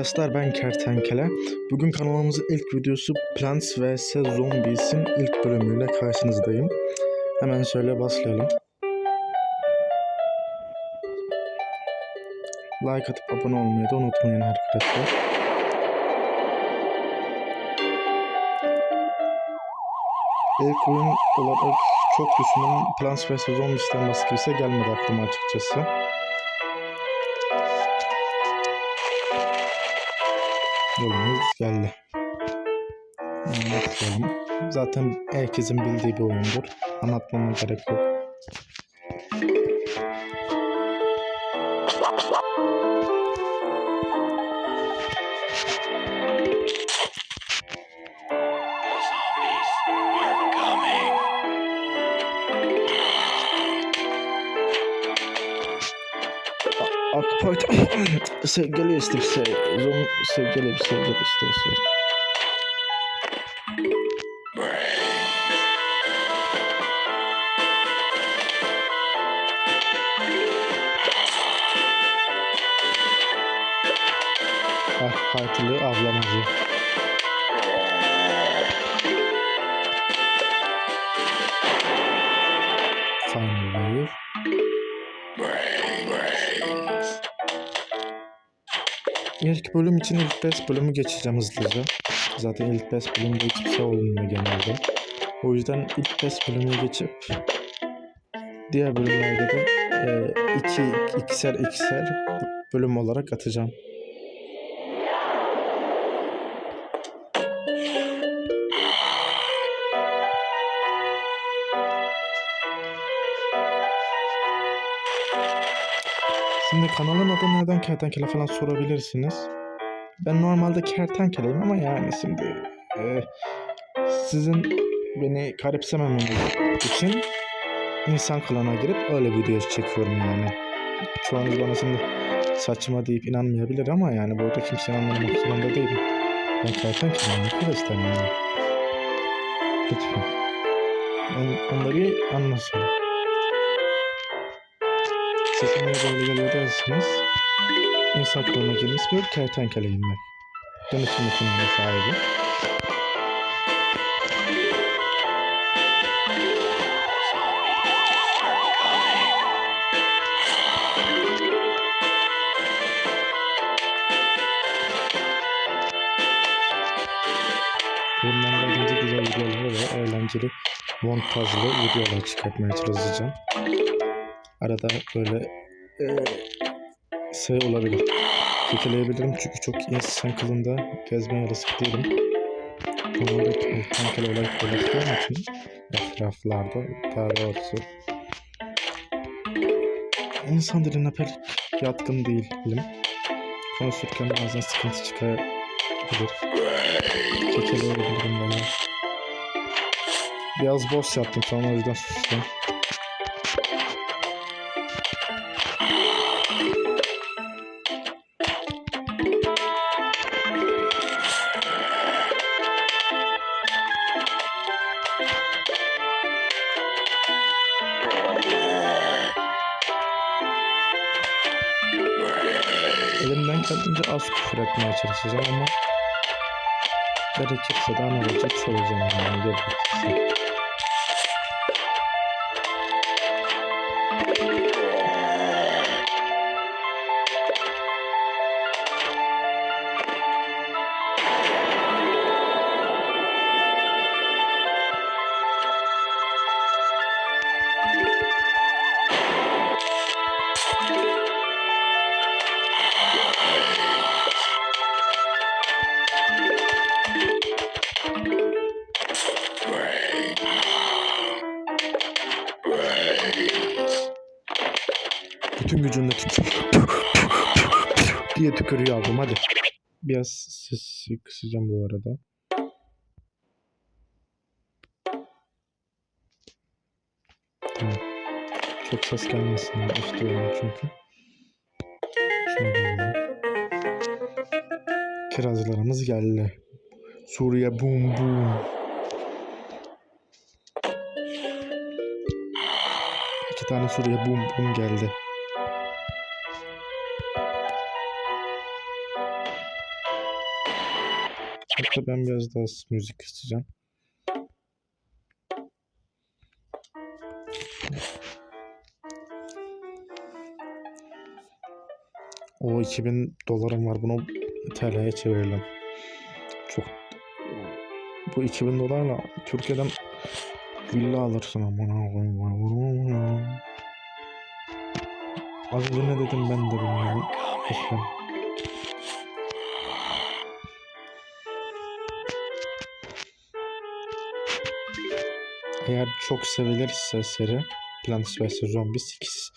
arkadaşlar ben Kertenkele. Bugün kanalımızın ilk videosu Plants vs Zombies'in ilk bölümüyle karşınızdayım. Hemen şöyle başlayalım. Like atıp abone olmayı da unutmayın arkadaşlar. İlk oyun olarak çok düşündüm. Plants vs Zombies'ten başka bir şey gelmedi aklıma açıkçası. Yolumuz geldi. Anlatalım. Zaten herkesin bildiği bir oyundur. Anlatmama gerek yok. Parti sevgili Rom sevgili bir sevgili isterse AK Partili avlamacı İlk bölüm için ilk 5 bölümü geçeceğim hızlıca. Zaten ilk 5 bölümde hiçbir şey olmuyor genelde. O yüzden ilk 5 bölümü geçip diğer bölümlerde de e, iki, ikişer ikişer bölüm olarak atacağım. Şimdi kanalın adı neden kertenkele falan sorabilirsiniz. Ben normalde kertenkeleyim ama yani şimdi e, sizin beni garipsememeniz için insan kılığına girip öyle video çekiyorum yani. Çoğunuz bana şimdi saçma deyip inanmayabilir ama yani burada kimseyi anlamak zorunda değilim. Ben kertenkeleyim arkadaşlar yani. Lütfen. On, onları anlasın. Sesim niye böyle geliyor dersiniz. İnsan kılığına girmiş bir kertenkeleyim ben. Dönüşüm yeteneğine sahibi. Bundan geldiğince güzel videolar ve eğlenceli montajlı videolar çıkartmaya çalışacağım. Arada böyle eee şey olabilir. Kekeleyebilirim çünkü çok insan kılında gezmeye alışık değilim. Normalde kertenkele olarak dolaştığım için etraflarda daha doğrusu insan diline pek yatkın değilim. Konuşurken bazen sıkıntı çıkabilir. Kekeleyebilirim böyle. Biraz boş yaptım sonra o yüzden sustum. Az küfür etmeye çalışacağım ama gerekirse daha ne olacak soracağım yani gerekirse. Bütün gücünle tükür. diye tükürüyor abim hadi. Biraz sesi kısacağım bu arada. Tamam. Çok ses gelmesin istiyorum çünkü. Kirazlarımız geldi. Suriye boom boom. İki tane Suriye boom boom geldi. Hatta ben biraz daha müzik kısacağım. O 2000 dolarım var. Bunu TL'ye çevirelim. Çok bu 2000 dolarla Türkiye'den villa alırsın amına koyayım. ya. Az önce ne dedim ben de bilmiyorum. Eğer çok sevilirse seri Plants vs Zombies ikisi,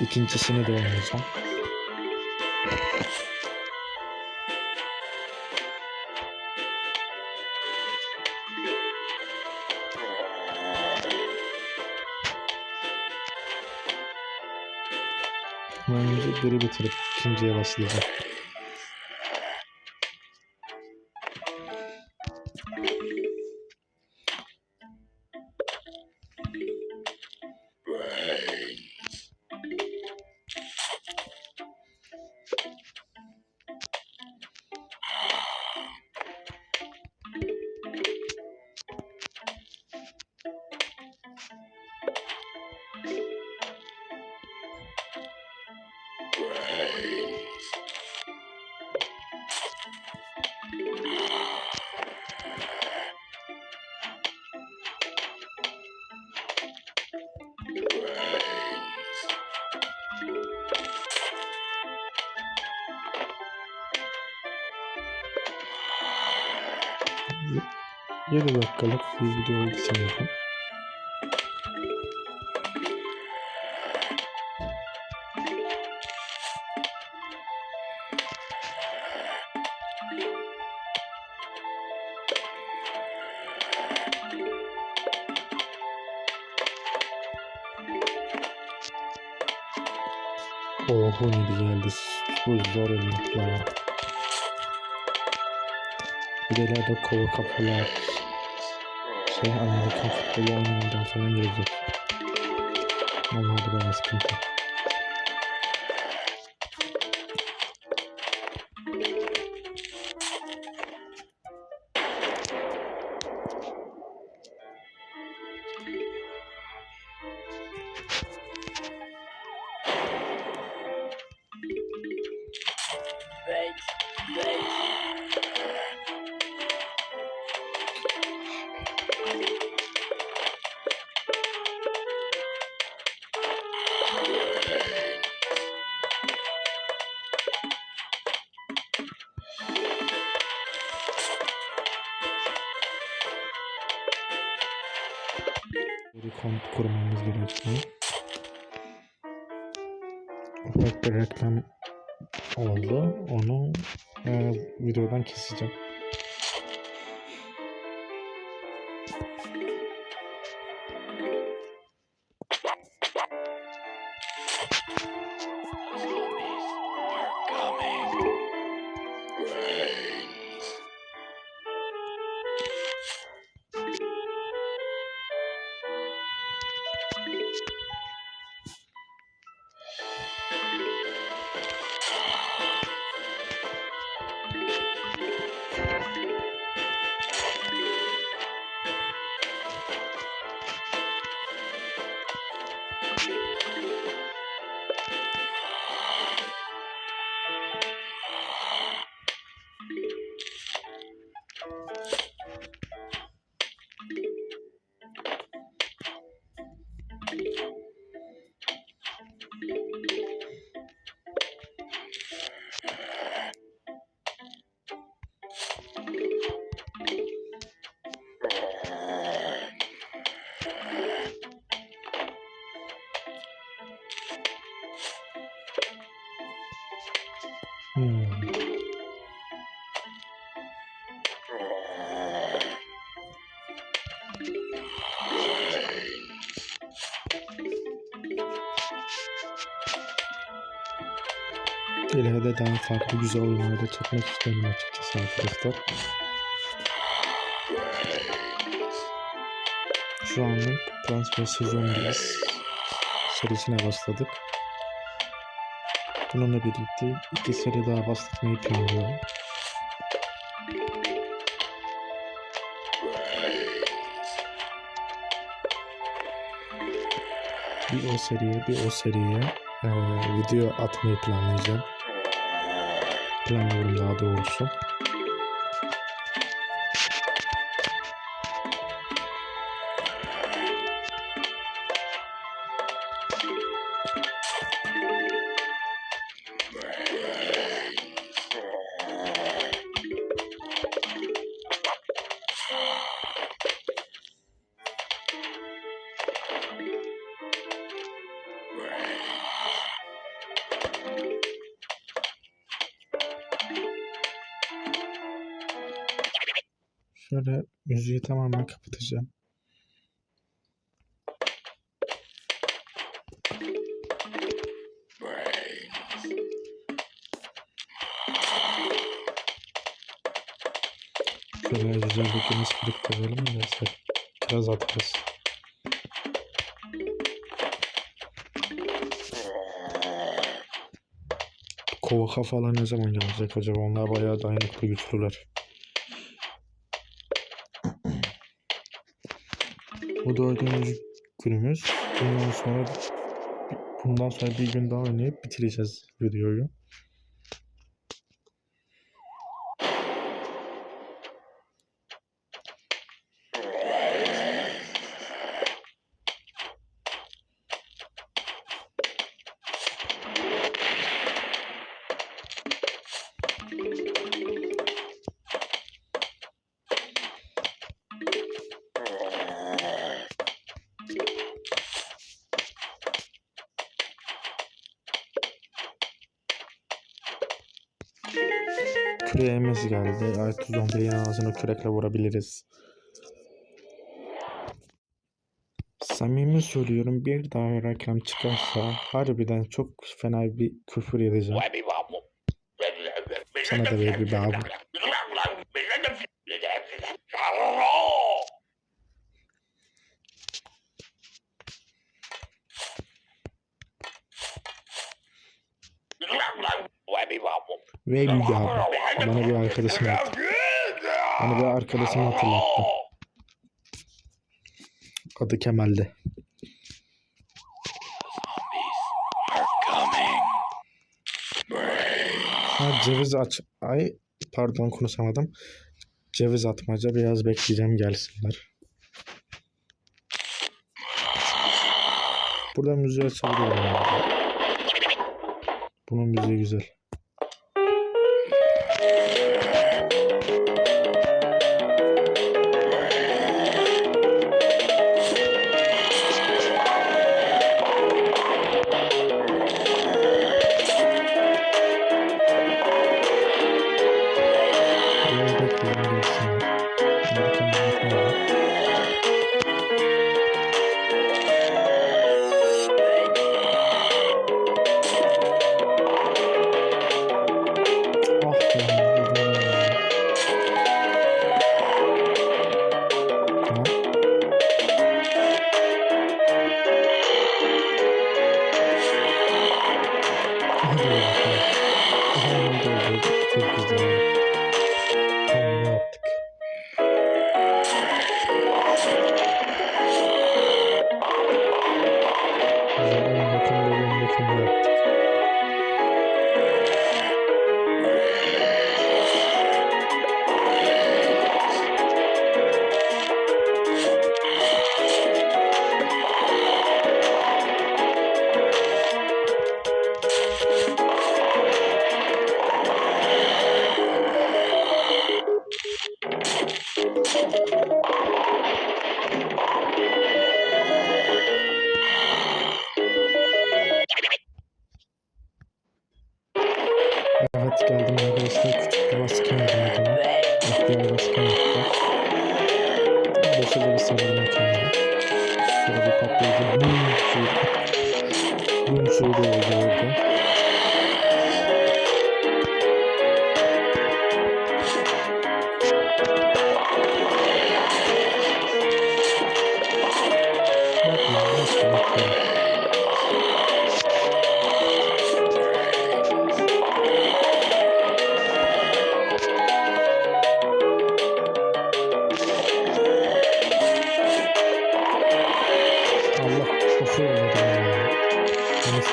ikincisini de oynayacağım. Önce biri bitirip ikinciye başlayacağım. Yedi dakikalık bir video oldu sanırım. Oh Honey geldi. Bu zor elmak bayağı. Bir de ileride kova kafalar. Şey Amerikan futbolu oynamadan falan gelecek. Onlar da bayağı sıkıntı. Reklam oldu. Onu e, videodan keseceğim. İleride daha farklı güzel oyunlarda çekmek isterim açıkçası arkadaşlar. Şu anlık Plants vs Zombies serisine başladık. Bununla birlikte iki seri daha başlatmayı planlıyorum. Bir o seriye, bir o seriye eee, video atmayı planlayacağım. Planlıyorum daha doğrusu. Şöyle müziği tamamen kapatacağım. Şöyle güzel bir klip koyalım. Neyse. Biraz atarız. Kova kafalar ne zaman gelecek acaba? Onlar bayağı dayanıklı güçlüler. Bu dördüncü günümüz. Bundan sonra bundan sonra bir gün daha oynayıp bitireceğiz videoyu. Küreğimiz geldi. Artık zombinin ağzını kürekle vurabiliriz. Samimi söylüyorum bir daha reklam çıkarsa harbiden çok fena bir küfür edeceğim. Sana da ver bir babu. Ve bir babu. Bana bir arkadaşım yaptı. Bana bir arkadaşım hatırlattı. Adı coming. Ha ceviz aç. Ay pardon konuşamadım. Ceviz atmaca biraz bekleyeceğim gelsinler. Burada müziği açabilirim. Bunun müziği güzel.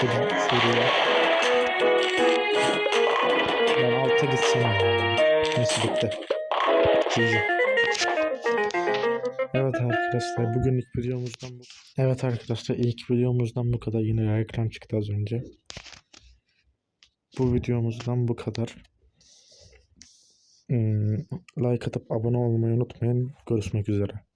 sürü, sürüyor. Ben alta gitsin. Neyse bitti. GG. Evet arkadaşlar bugünlük videomuzdan bu. Evet arkadaşlar ilk videomuzdan bu kadar. Yine reklam çıktı az önce. Bu videomuzdan bu kadar. Hmm, like atıp abone olmayı unutmayın. Görüşmek üzere.